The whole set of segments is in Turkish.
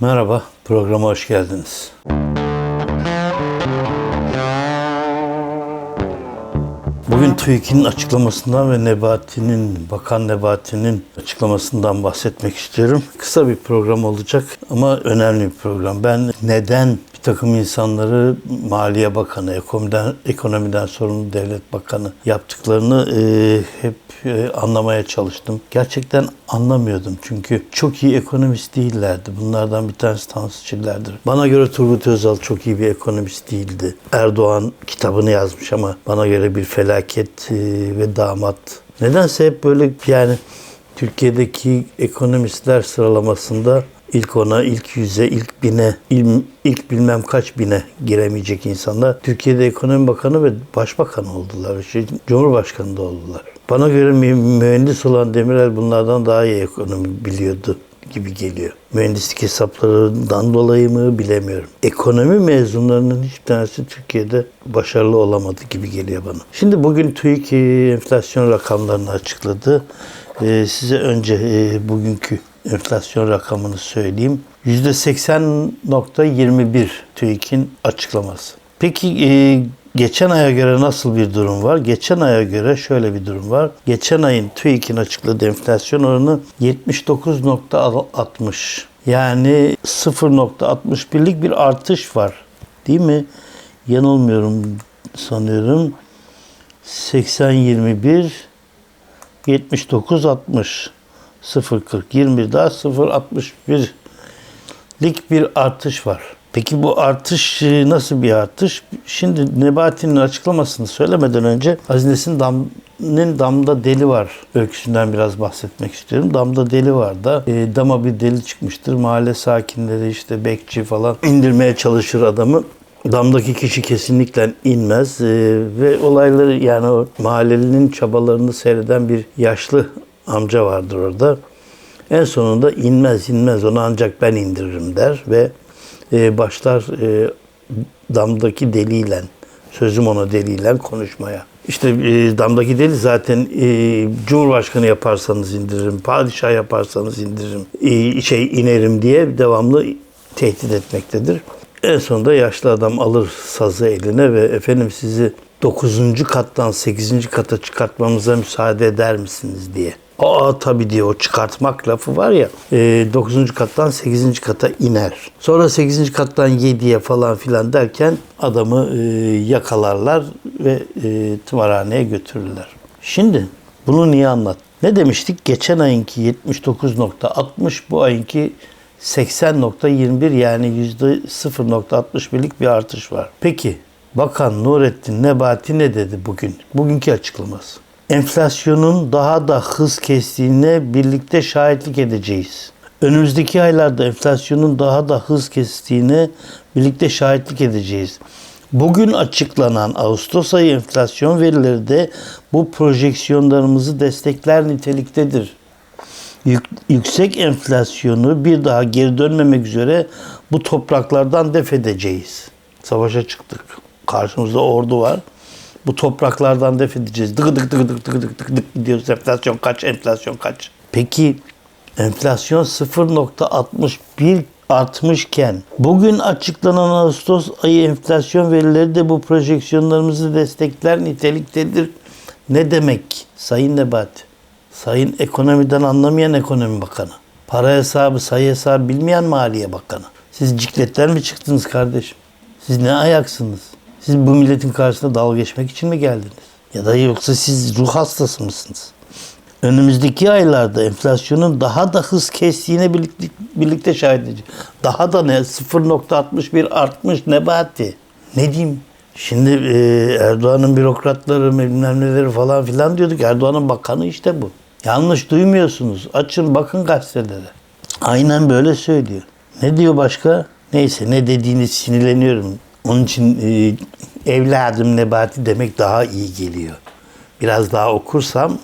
Merhaba, programa hoş geldiniz. Bugün TÜİK'in açıklamasından ve Nebati'nin, Bakan Nebati'nin açıklamasından bahsetmek istiyorum. Kısa bir program olacak ama önemli bir program. Ben neden takım insanları Maliye Bakanı, ekonomiden, ekonomiden sorumlu devlet bakanı yaptıklarını e, hep e, anlamaya çalıştım. Gerçekten anlamıyordum çünkü çok iyi ekonomist değillerdi. Bunlardan bir tanesi Tansu Çiller'dir. Bana göre Turgut Özal çok iyi bir ekonomist değildi. Erdoğan kitabını yazmış ama bana göre bir felaket e, ve damat. Nedense hep böyle yani Türkiye'deki ekonomistler sıralamasında ilk ona, ilk yüze, ilk bine, il- ilk bilmem kaç bine giremeyecek insanlar. Türkiye'de ekonomi bakanı ve başbakan oldular. Şey, Cumhurbaşkanı da oldular. Bana göre mü- mühendis olan Demirel bunlardan daha iyi ekonomi biliyordu gibi geliyor. Mühendislik hesaplarından dolayı mı bilemiyorum. Ekonomi mezunlarının hiçbir tanesi Türkiye'de başarılı olamadı gibi geliyor bana. Şimdi bugün TÜİK e, enflasyon rakamlarını açıkladı. E, size önce e, bugünkü enflasyon rakamını söyleyeyim. %80.21 TÜİK'in açıklaması. Peki e, geçen aya göre nasıl bir durum var? Geçen aya göre şöyle bir durum var. Geçen ayın TÜİK'in açıkladığı enflasyon oranı 79.60. Yani 0.61'lik bir artış var. Değil mi? Yanılmıyorum sanıyorum. 80-21 79 60 0 40 21 daha 0 61 lik bir artış var. Peki bu artış e, nasıl bir artış? Şimdi Nebati'nin açıklamasını söylemeden önce Hazines'in damın damda deli var öyküsünden biraz bahsetmek istiyorum. Damda deli var da e, dama bir deli çıkmıştır. Mahalle sakinleri işte bekçi falan indirmeye çalışır adamı. Damdaki kişi kesinlikle inmez Ee, ve olayları yani o mahallelinin çabalarını seyreden bir yaşlı amca vardır orada. En sonunda inmez inmez onu ancak ben indiririm der ve e, başlar e, damdaki deliyle sözüm ona deliyle konuşmaya. İşte e, damdaki deli zaten e, Cumhurbaşkanı yaparsanız indiririm, padişah yaparsanız indiririm, e, şey inerim diye devamlı tehdit etmektedir. En sonunda yaşlı adam alır sazı eline ve efendim sizi 9. kattan 8. kata çıkartmamıza müsaade eder misiniz diye. Aa tabii diye o çıkartmak lafı var ya 9. kattan 8. kata iner. Sonra 8. kattan 7'ye falan filan derken adamı e, yakalarlar ve e, tımarhaneye götürürler. Şimdi bunu niye anlat? Ne demiştik? Geçen ayınki 79.60 bu ayınki 80.21 yani %0.61'lik bir artış var. Peki Bakan Nurettin Nebati ne dedi bugün? Bugünkü açıklaması. Enflasyonun daha da hız kestiğine birlikte şahitlik edeceğiz. Önümüzdeki aylarda enflasyonun daha da hız kestiğine birlikte şahitlik edeceğiz. Bugün açıklanan Ağustos ayı enflasyon verileri de bu projeksiyonlarımızı destekler niteliktedir. Yük- yüksek enflasyonu bir daha geri dönmemek üzere bu topraklardan def edeceğiz. Savaşa çıktık. Karşımızda ordu var. Bu topraklardan def edeceğiz. Dık dık dık dık dık dık dık dık gidiyoruz. Enflasyon kaç, enflasyon kaç. Peki enflasyon 0.61 artmışken bugün açıklanan Ağustos ayı enflasyon verileri de bu projeksiyonlarımızı destekler niteliktedir. Ne demek Sayın Nebati? Sayın ekonomiden anlamayan ekonomi bakanı. Para hesabı, sayı hesabı bilmeyen maliye bakanı. Siz cikletten mi çıktınız kardeşim? Siz ne ayaksınız? Siz bu milletin karşısında dalga geçmek için mi geldiniz? Ya da yoksa siz ruh hastası mısınız? Önümüzdeki aylarda enflasyonun daha da hız kestiğine birlikte, birlikte şahit edeceğiz. Daha da ne? 0.61 artmış Nebati. Ne diyeyim? Şimdi e, Erdoğan'ın bürokratları bilmem falan filan diyorduk. Erdoğan'ın bakanı işte bu. Yanlış duymuyorsunuz. Açın bakın gazetelere. Aynen böyle söylüyor. Ne diyor başka? Neyse ne dediğini sinirleniyorum. Onun için e, evladım Nebati demek daha iyi geliyor. Biraz daha okursam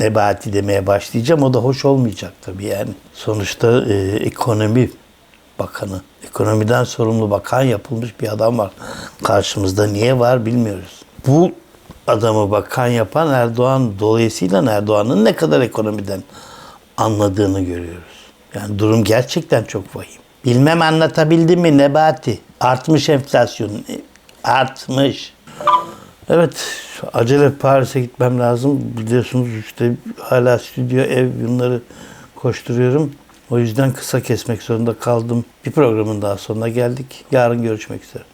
Nebati demeye başlayacağım. O da hoş olmayacak tabii yani. Sonuçta e, ekonomi bakanı, ekonomiden sorumlu bakan yapılmış bir adam var. Karşımızda niye var bilmiyoruz. Bu adamı bakan yapan Erdoğan dolayısıyla Erdoğan'ın ne kadar ekonomiden anladığını görüyoruz. Yani durum gerçekten çok vahim. Bilmem anlatabildim mi Nebati? Artmış enflasyon. Artmış. Evet, acele Paris'e gitmem lazım. Biliyorsunuz işte hala stüdyo, ev bunları koşturuyorum. O yüzden kısa kesmek zorunda kaldım. Bir programın daha sonuna geldik. Yarın görüşmek üzere.